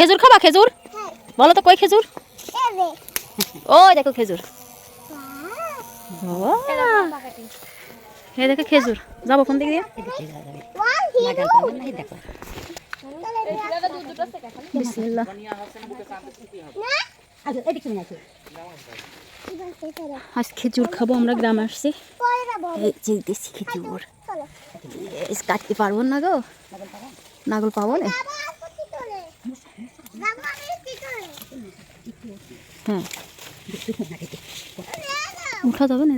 খেজুর খাবা খেজুর? বলো তো কই খেজুর? ওই দেখো খেজুর। এই দেখো খেজুর। যাব কোন দিকে? আজ খেজুর খাব আমরা গ্রামে আসছি। দেশি খেজুর। কাটতে পারব না গো। নাগল পাবো না? হ্যাঁ। উঠা যাবে না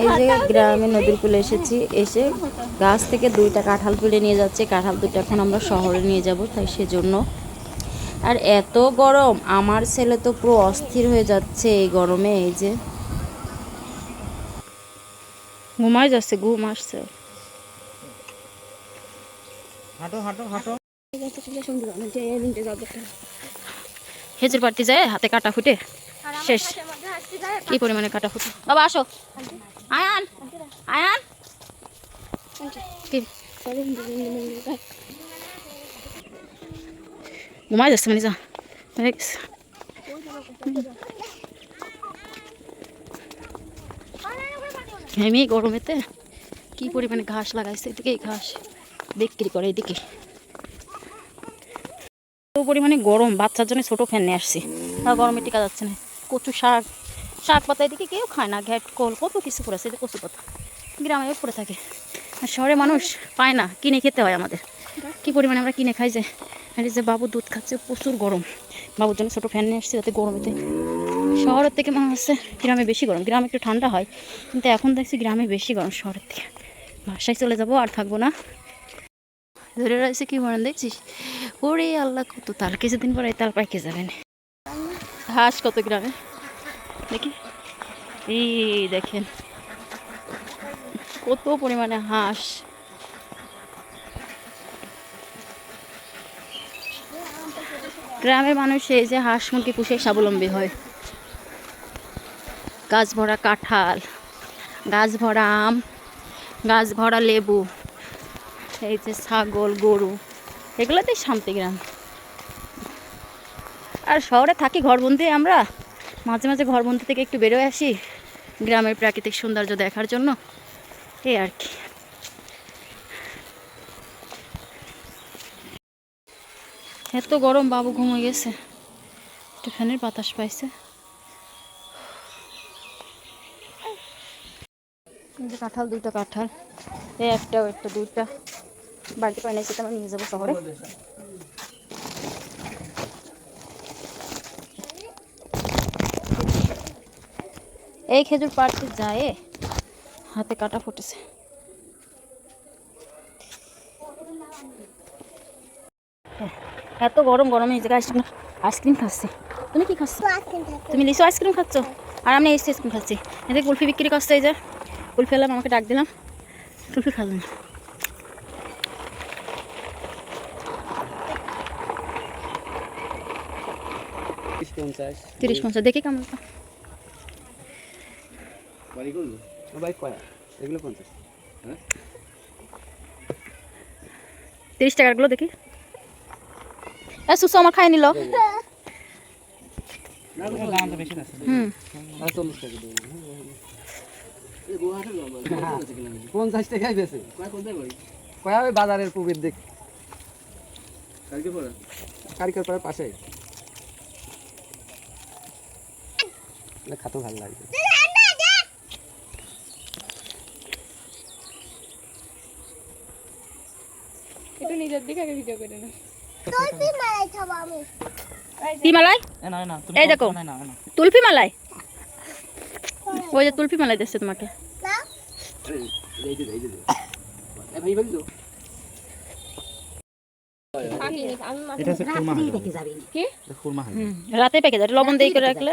এই যে গ্রামে নদীর কূলে এসেছি, এসে গাছ থেকে দুইটা কাঁঠাল তুলে নিয়ে যাচ্ছে। কাঁঠাল দুটো এখন আমরা শহরে নিয়ে যাব, তাই সেজন্য। আর এত গরম, আমার ছেলে তো পুরো অস্থির হয়ে যাচ্ছে এই গরমে, এই যে। ঘুমাই যাচ্ছে ঘুম আসছে। হাঁটো হাঁটো হাঁটো। খেজুর পাড়তে যায় হাতে কাটা ফুটে। শেষ। কি পরিমাণে কাটা ফুটে? বাবা আসো। আয়ান আয়ান। ঘুমাই যাচ্ছে মানে যা হেমি গরমেতে কি পরিমাণে ঘাস লাগাইছে, এদিকে ঘাস বিক্রি করে এদিকে। এত পরিমাণে গরম, বাচ্চার জন্য ছোটো ফ্যান নিয়ে আসছি। আর গরমে টিকা যাচ্ছে না। কচু শাক শাক পাতা এদিকে কেউ খায় না, ঘ্যাট, কল, কত কিছু করেছে এটা কচু পাতা। গ্রামে পড়ে থাকে। আর শহরে মানুষ পায় না, কিনে খেতে হয় আমাদের। কি পরিমাণে আমরা কিনে খাই যে, আর যে বাবু দুধ খাচ্ছে, প্রচুর গরম। বাবুর জন্য ছোটো ফ্যান নিয়ে আসছি, যাতে গরমেতে শহরের থেকে মনে হচ্ছে গ্রামে বেশি গরম। গ্রামে একটু ঠান্ডা হয়, কিন্তু এখন দেখছি গ্রামে বেশি গরম শহরের থেকে। বাসায় চলে যাব, আর থাকব না। ধরে রয়েছে কি মনে দেখছিস ওরে আল্লাহ, কত তাল কিছুদিন পরে তাল পাইকে যাবেন। হাঁস কত গ্রামে। দেখি। এই দেখেন। কত পরিমাণে হাঁস। গ্রামের মানুষ এই যে হাঁস মুরগি পুষে স্বাবলম্বী হয়। গাছ ভরা কাঁঠাল, গাছ ভরা আম, গাছ ভরা লেবু, এই যে ছাগল, গরু, এগুলোতেই শান্তি গ্রাম। আর শহরে থাকি ঘরবন্দি আমরা, মাঝে মাঝে ঘরবন্দি থেকে একটু বেরোয় আসি, গ্রামের প্রাকৃতিক সৌন্দর্য দেখার জন্য এই আর কি। এত গরম বাবু ঘুমিয়ে গেছে, একটু ফ্যানের বাতাস পাইছে। যে কাঁঠাল দুইটা কাঁঠাল। এই একটা একটা দুইটা। বাড়িতে পাই নাই সেটা আমরা নিয়ে যাব শহরে। এই খেজুর পাড়তে যায় হাতে কাটা ফুটেছে। এত গরম গরমে এই জায়গায় আইসক্রিম আইসক্রিম খাচ্ছি। তুমি কি খাচ্ছ? তুমি লিচু আইসক্রিম খাচ্ছ? আর আমি এসে আইসক্রিম খাচ্ছি। এতে কুলফি বিক্রি করছে এই যে। কুলফি এলাম আমাকে ডাক দিলাম কুলফি খাবেন তিরিশ পঞ্চাশ দেখি কেমন হ্যাঁ তিরিশ টাকারগুলো দেখি এ সুসু আমার খাই নিল হুম আর চল্লিশ টাকা দেবো পঞ্চাশ টাকাই বেশি। কয়া ওই বাজারের পুবের দিক কারিকর পাড়ার পাশে খাতো ভালো লাগে। একটু নিজের দিকে আগে ভিডিও করে না কি মালাই এই দেখো। তুলফি মালাই? ওই যে তুলফি মালাই দিচ্ছে তোমাকে হয় রাতে পেকে যায় লবণ দিয়ে করে রাখলে।